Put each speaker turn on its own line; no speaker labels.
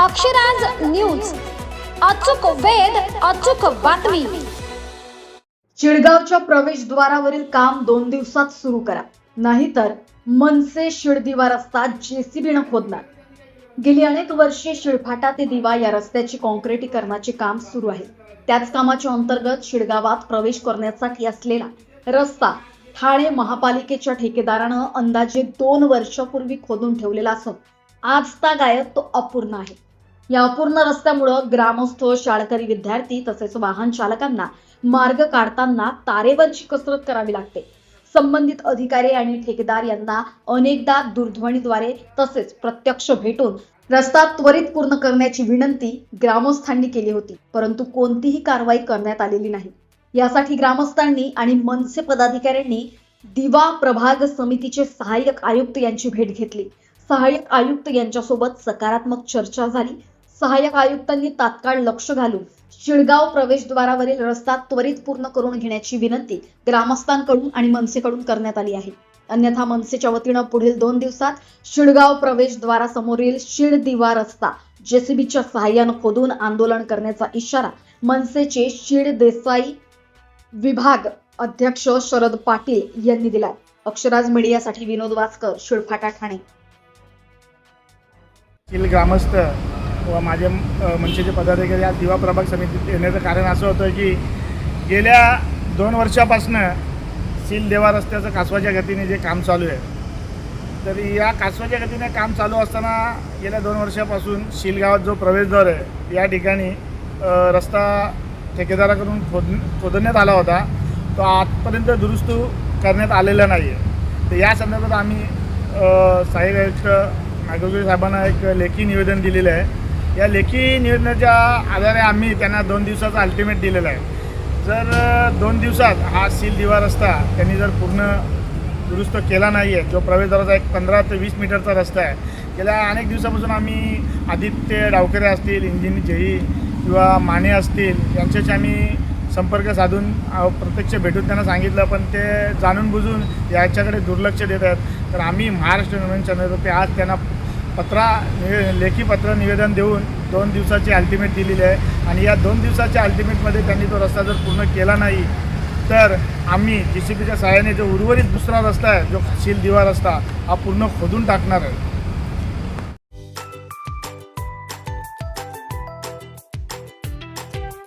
Akshraj news. अचूक वेद अचूक बातमी.
चिडगावच्या प्रवेशद्वारावरील काम दोन दिवसात सुरू करा. नाहीतर मनसे शिळदिवा रस्ता जेसीबीनं खोदणार. गेली अनेक वर्षे शिळफाटा ते दिवा या रस्त्याची कॉन्क्रिटीकरणाचे काम सुरू आहे. त्याच कामाच्या अंतर्गत शिळगावात प्रवेश करण्यासाठी असलेला रस्ता ठाणे महापालिकेच्या ठेकेदारानं अंदाजे दोन वर्षापूर्वी खोदून ठेवलेला असून आज गायब तो अपूर्ण आहे. या अपूर्ण रस्त्यामुळं ग्रामस्थ शाळकरी विद्यार्थी तसेच वाहन चालकांना मार्ग काढताना तारेवरची कसरत करावी लागते. संबंधित अधिकारी आणि ठेकेदार यांना अनेकदा दूरध्वनीद्वारे तसेच प्रत्यक्ष भेटून रस्ता त्वरित पूर्ण करण्याची विनंती ग्रामस्थांनी केली होती परंतु कोणतीही कारवाई करण्यात आलेली नाही. यासाठी ग्रामस्थांनी आणि मनसे पदाधिकाऱ्यांनी दिवा प्रभाग समितीचे सहाय्यक आयुक्त यांची भेट घेतली. सहाय्यक आयुक्त यांच्यासोबत सकारात्मक चर्चा झाली. सहाय्यक आयुक्तांनी तात्काळ लक्ष घालून शिळगाव प्रवेशद्वारावरील रस्ता त्वरित पूर्ण करून घेण्याची विनंती ग्रामस्थांकडून आणि मनसेकडून करण्यात आली आहे. अन्यथा मनसेच्या वतीनं पुढील दोन दिवसात शिळगाव प्रवेशद्वारासमोरील शिळ दिवा रस्ता जेसीबीच्या सहाय्यानं खोदून आंदोलन करण्याचा इशारा मनसेचे शिड देसाई विभाग अध्यक्ष शरद पाटील यांनी दिला अक्षराज मीडियासाठी विनोद वासकर शिळफाटा ठाणे.
ग्रामस्थ व माझे मनसेचे पदाधिकारी या दिवा प्रभाग समितीत येण्याचं कारण असं होतं की गेल्या दोन वर्षापासनं सील देवा रस्त्याचं कासवाच्या गतीने जे काम चालू आहे. तर या कासवाच्या गतीने काम चालू असताना गेल्या दोन वर्षापासून शिलगावात जो प्रवेशद्वार आहे या ठिकाणी रस्ता ठेकेदाराकडून खोद खोदण्यात आला होता. तो आजपर्यंत दुरुस्त करण्यात आलेला नाही आहे तर या संदर्भात आम्ही साहेब आयुक्त नागरिक साहेबांना एक लेखी निवेदन दिलेलं आहे. या लेखी निर्णयाच्या आधारे आम्ही त्यांना दोन दिवसाचा अल्टिमेट दिलेला आहे. जर दोन दिवसात हा सील दिवा रस्ता त्यांनी जर पूर्ण दुरुस्त केला नाही आहे जो प्रवेशद्वाराचा एक पंधरा ते वीस मीटरचा रस्ता आहे गेल्या अनेक दिवसापासून आम्ही आदित्य डावकरे असतील इंजिन जेई किंवा माने असतील यांच्याशी आम्ही संपर्क साधून प्रत्यक्ष भेटून त्यांना सांगितलं पण ते जाणून बुजून याच्याकडे दुर्लक्ष देत आहेत. तर आम्ही महाराष्ट्र नवीन चॅनलतर्फे आज त्यांना पत्रा निवे लेखी पत्र निवेदन देऊन दोन दिवसाची अल्टिमेट दिलेली आहे. आणि या दोन दिवसाच्या अल्टिमेटमध्ये त्यांनी तो रस्ता जर पूर्ण केला नाही तर आम्ही जी सी पीच्या सहाय्याने जो उर्वरित दुसरा रस्ता आहे जो शिल दिवा रस्ता हा पूर्ण खोदून टाकणार आहे.